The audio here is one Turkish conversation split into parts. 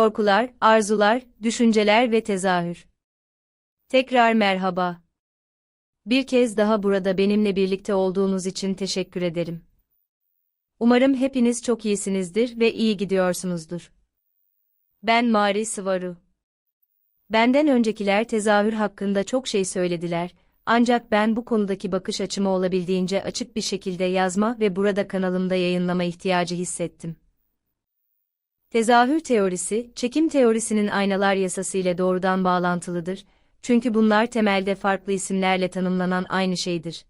Korkular, arzular, düşünceler ve tezahür. Tekrar merhaba. Bir kez daha burada benimle birlikte olduğunuz için teşekkür ederim. Umarım hepiniz çok iyisinizdir ve iyi gidiyorsunuzdur. Ben Mari Sıvaru. Benden öncekiler tezahür hakkında çok şey söylediler, ancak ben bu konudaki bakış açımı olabildiğince açık bir şekilde yazma ve burada kanalımda yayınlama ihtiyacı hissettim. Tezahür teorisi, çekim teorisinin aynalar yasası ile doğrudan bağlantılıdır, çünkü bunlar temelde farklı isimlerle tanımlanan aynı şeydir.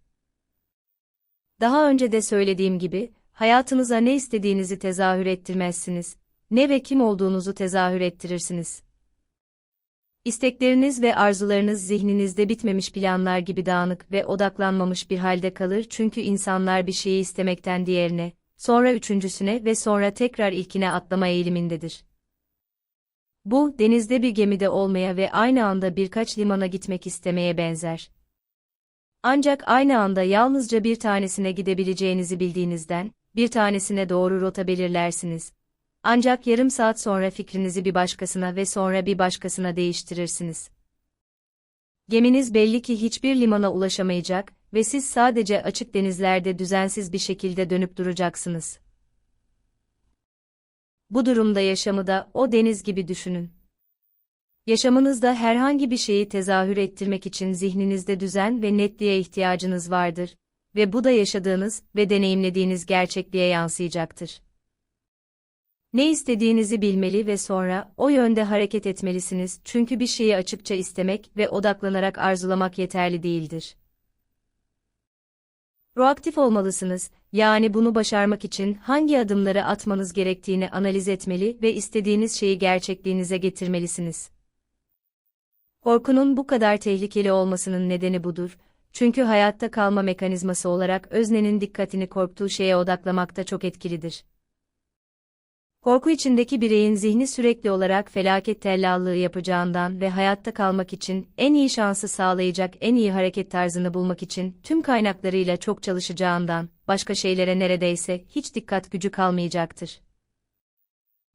Daha önce de söylediğim gibi, hayatınıza ne istediğinizi tezahür ettirmezsiniz, ne ve kim olduğunuzu tezahür ettirirsiniz. İstekleriniz ve arzularınız zihninizde bitmemiş planlar gibi dağınık ve odaklanmamış bir halde kalır çünkü insanlar bir şeyi istemekten diğerine, sonra üçüncüsüne ve sonra tekrar ilkine atlama eğilimindedir. Bu, denizde bir gemide olmaya ve aynı anda birkaç limana gitmek istemeye benzer. Ancak aynı anda yalnızca bir tanesine gidebileceğinizi bildiğinizden, bir tanesine doğru rota belirlersiniz. Ancak yarım saat sonra fikrinizi bir başkasına ve sonra bir başkasına değiştirirsiniz. Geminiz belli ki hiçbir limana ulaşamayacak ve siz sadece açık denizlerde düzensiz bir şekilde dönüp duracaksınız. Bu durumda yaşamı da o deniz gibi düşünün. Yaşamınızda herhangi bir şeyi tezahür ettirmek için zihninizde düzen ve netliğe ihtiyacınız vardır ve bu da yaşadığınız ve deneyimlediğiniz gerçekliğe yansıyacaktır. Ne istediğinizi bilmeli ve sonra o yönde hareket etmelisiniz çünkü bir şeyi açıkça istemek ve odaklanarak arzulamak yeterli değildir. Proaktif olmalısınız, yani bunu başarmak için hangi adımları atmanız gerektiğini analiz etmeli ve istediğiniz şeyi gerçekliğinize getirmelisiniz. Korkunun bu kadar tehlikeli olmasının nedeni budur, çünkü hayatta kalma mekanizması olarak öznenin dikkatini korktuğu şeye odaklamakta çok etkilidir. Korku içindeki bireyin zihni sürekli olarak felaket tellallığı yapacağından ve hayatta kalmak için en iyi şansı sağlayacak en iyi hareket tarzını bulmak için tüm kaynaklarıyla çok çalışacağından başka şeylere neredeyse hiç dikkat gücü kalmayacaktır.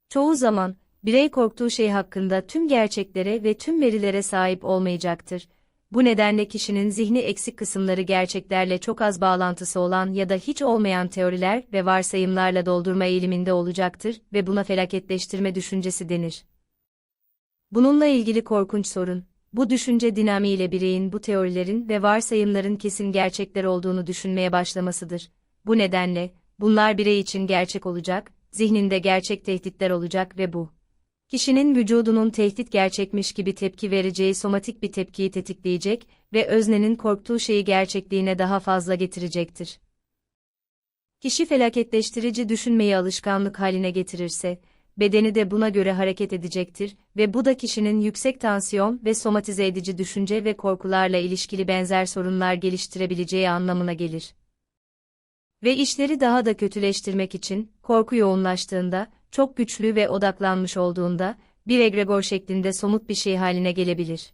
Çoğu zaman birey korktuğu şey hakkında tüm gerçeklere ve tüm verilere sahip olmayacaktır bu nedenle kişinin zihni eksik kısımları gerçeklerle çok az bağlantısı olan ya da hiç olmayan teoriler ve varsayımlarla doldurma eğiliminde olacaktır ve buna felaketleştirme düşüncesi denir. Bununla ilgili korkunç sorun, bu düşünce dinamiğiyle bireyin bu teorilerin ve varsayımların kesin gerçekler olduğunu düşünmeye başlamasıdır. Bu nedenle, bunlar birey için gerçek olacak, zihninde gerçek tehditler olacak ve bu kişinin vücudunun tehdit gerçekmiş gibi tepki vereceği somatik bir tepkiyi tetikleyecek ve öznenin korktuğu şeyi gerçekliğine daha fazla getirecektir. Kişi felaketleştirici düşünmeyi alışkanlık haline getirirse, bedeni de buna göre hareket edecektir ve bu da kişinin yüksek tansiyon ve somatize edici düşünce ve korkularla ilişkili benzer sorunlar geliştirebileceği anlamına gelir. Ve işleri daha da kötüleştirmek için, korku yoğunlaştığında, çok güçlü ve odaklanmış olduğunda, bir egregor şeklinde somut bir şey haline gelebilir.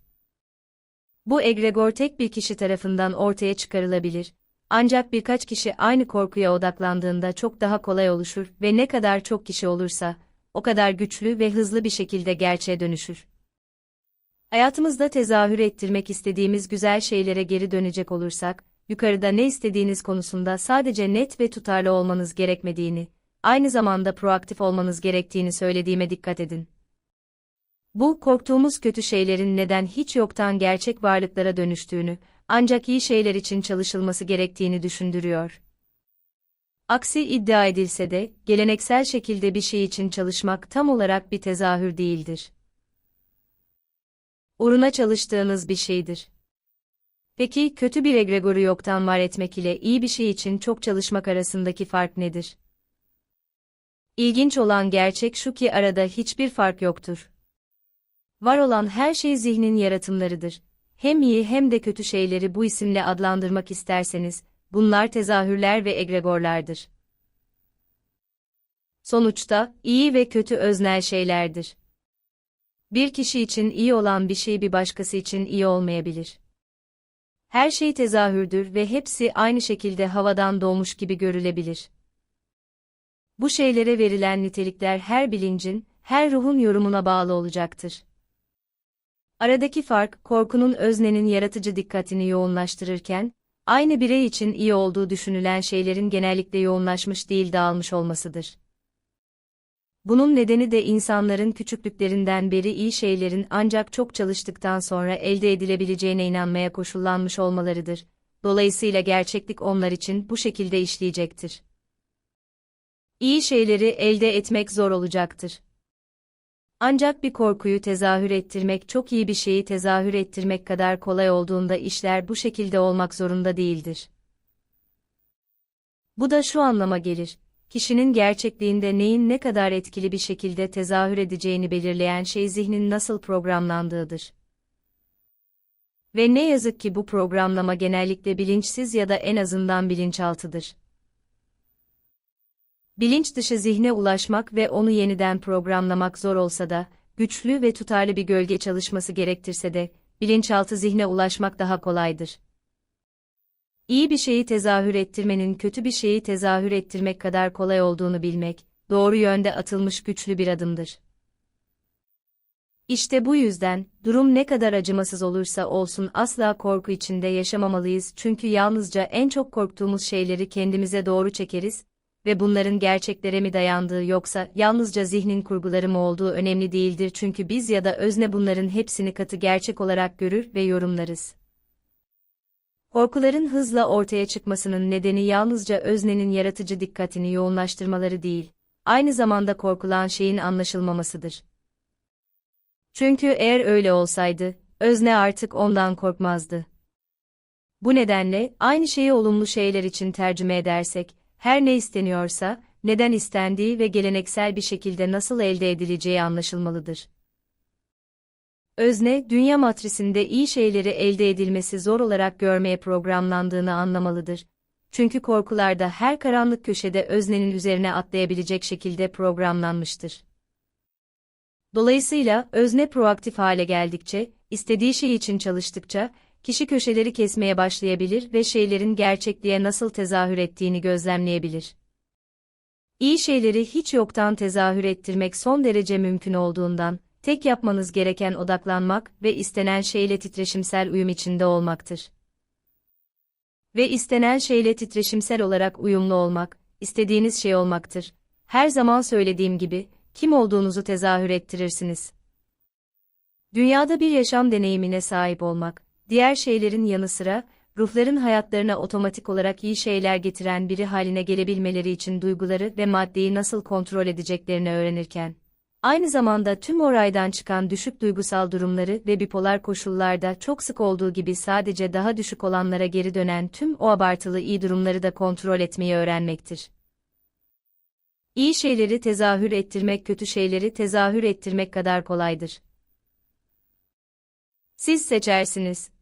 Bu egregor tek bir kişi tarafından ortaya çıkarılabilir. Ancak birkaç kişi aynı korkuya odaklandığında çok daha kolay oluşur ve ne kadar çok kişi olursa, o kadar güçlü ve hızlı bir şekilde gerçeğe dönüşür. Hayatımızda tezahür ettirmek istediğimiz güzel şeylere geri dönecek olursak, yukarıda ne istediğiniz konusunda sadece net ve tutarlı olmanız gerekmediğini, aynı zamanda proaktif olmanız gerektiğini söylediğime dikkat edin. Bu, korktuğumuz kötü şeylerin neden hiç yoktan gerçek varlıklara dönüştüğünü, ancak iyi şeyler için çalışılması gerektiğini düşündürüyor. Aksi iddia edilse de, geleneksel şekilde bir şey için çalışmak tam olarak bir tezahür değildir. Uğruna çalıştığınız bir şeydir. Peki, kötü bir egregoru yoktan var etmek ile iyi bir şey için çok çalışmak arasındaki fark nedir? İlginç olan gerçek şu ki arada hiçbir fark yoktur. Var olan her şey zihnin yaratımlarıdır. Hem iyi hem de kötü şeyleri bu isimle adlandırmak isterseniz, bunlar tezahürler ve egregorlardır. Sonuçta, iyi ve kötü öznel şeylerdir. Bir kişi için iyi olan bir şey bir başkası için iyi olmayabilir. Her şey tezahürdür ve hepsi aynı şekilde havadan doğmuş gibi görülebilir. Bu şeylere verilen nitelikler her bilincin, her ruhun yorumuna bağlı olacaktır. Aradaki fark, korkunun öznenin yaratıcı dikkatini yoğunlaştırırken, aynı birey için iyi olduğu düşünülen şeylerin genellikle yoğunlaşmış değil dağılmış olmasıdır. Bunun nedeni de insanların küçüklüklerinden beri iyi şeylerin ancak çok çalıştıktan sonra elde edilebileceğine inanmaya koşullanmış olmalarıdır. Dolayısıyla gerçeklik onlar için bu şekilde işleyecektir. İyi şeyleri elde etmek zor olacaktır. Ancak bir korkuyu tezahür ettirmek çok iyi bir şeyi tezahür ettirmek kadar kolay olduğunda işler bu şekilde olmak zorunda değildir. Bu da şu anlama gelir. Kişinin gerçekliğinde neyin ne kadar etkili bir şekilde tezahür edeceğini belirleyen şey zihnin nasıl programlandığıdır. Ve ne yazık ki bu programlama genellikle bilinçsiz ya da en azından bilinçaltıdır. Bilinç dışı zihne ulaşmak ve onu yeniden programlamak zor olsa da, güçlü ve tutarlı bir gölge çalışması gerektirse de, bilinçaltı zihne ulaşmak daha kolaydır. İyi bir şeyi tezahür ettirmenin kötü bir şeyi tezahür ettirmek kadar kolay olduğunu bilmek, doğru yönde atılmış güçlü bir adımdır. İşte bu yüzden, durum ne kadar acımasız olursa olsun asla korku içinde yaşamamalıyız çünkü yalnızca en çok korktuğumuz şeyleri kendimize doğru çekeriz ve bunların gerçeklere mi dayandığı yoksa yalnızca zihnin kurguları mı olduğu önemli değildir çünkü biz ya da özne bunların hepsini katı gerçek olarak görür ve yorumlarız. Korkuların hızla ortaya çıkmasının nedeni yalnızca öznenin yaratıcı dikkatini yoğunlaştırmaları değil, aynı zamanda korkulan şeyin anlaşılmamasıdır. Çünkü eğer öyle olsaydı, özne artık ondan korkmazdı. Bu nedenle, aynı şeyi olumlu şeyler için tercüme edersek, her ne isteniyorsa, neden istendiği ve geleneksel bir şekilde nasıl elde edileceği anlaşılmalıdır. Özne, dünya matrisinde iyi şeyleri elde edilmesi zor olarak görmeye programlandığını anlamalıdır. Çünkü korkularda her karanlık köşede öznenin üzerine atlayabilecek şekilde programlanmıştır. Dolayısıyla özne proaktif hale geldikçe, istediği şey için çalıştıkça, kişi köşeleri kesmeye başlayabilir ve şeylerin gerçekliğe nasıl tezahür ettiğini gözlemleyebilir. İyi şeyleri hiç yoktan tezahür ettirmek son derece mümkün olduğundan, tek yapmanız gereken odaklanmak ve istenen şeyle titreşimsel uyum içinde olmaktır. Ve istenen şeyle titreşimsel olarak uyumlu olmak, istediğiniz şey olmaktır. Her zaman söylediğim gibi, kim olduğunuzu tezahür ettirirsiniz. Dünyada bir yaşam deneyimine sahip olmak, diğer şeylerin yanı sıra, ruhların hayatlarına otomatik olarak iyi şeyler getiren biri haline gelebilmeleri için duyguları ve maddeyi nasıl kontrol edeceklerini öğrenirken, aynı zamanda tüm oraydan çıkan düşük duygusal durumları ve bipolar koşullarda çok sık olduğu gibi sadece daha düşük olanlara geri dönen tüm o abartılı iyi durumları da kontrol etmeyi öğrenmektir. İyi şeyleri tezahür ettirmek kötü şeyleri tezahür ettirmek kadar kolaydır. Siz seçersiniz.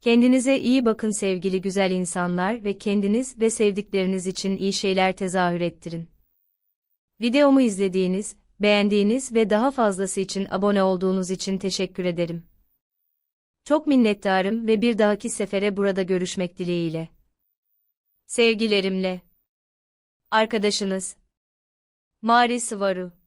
Kendinize iyi bakın sevgili güzel insanlar ve kendiniz ve sevdikleriniz için iyi şeyler tezahür ettirin. Videomu izlediğiniz, beğendiğiniz ve daha fazlası için abone olduğunuz için teşekkür ederim. Çok minnettarım ve bir dahaki sefere burada görüşmek dileğiyle. Sevgilerimle. Arkadaşınız Mari Sıvaru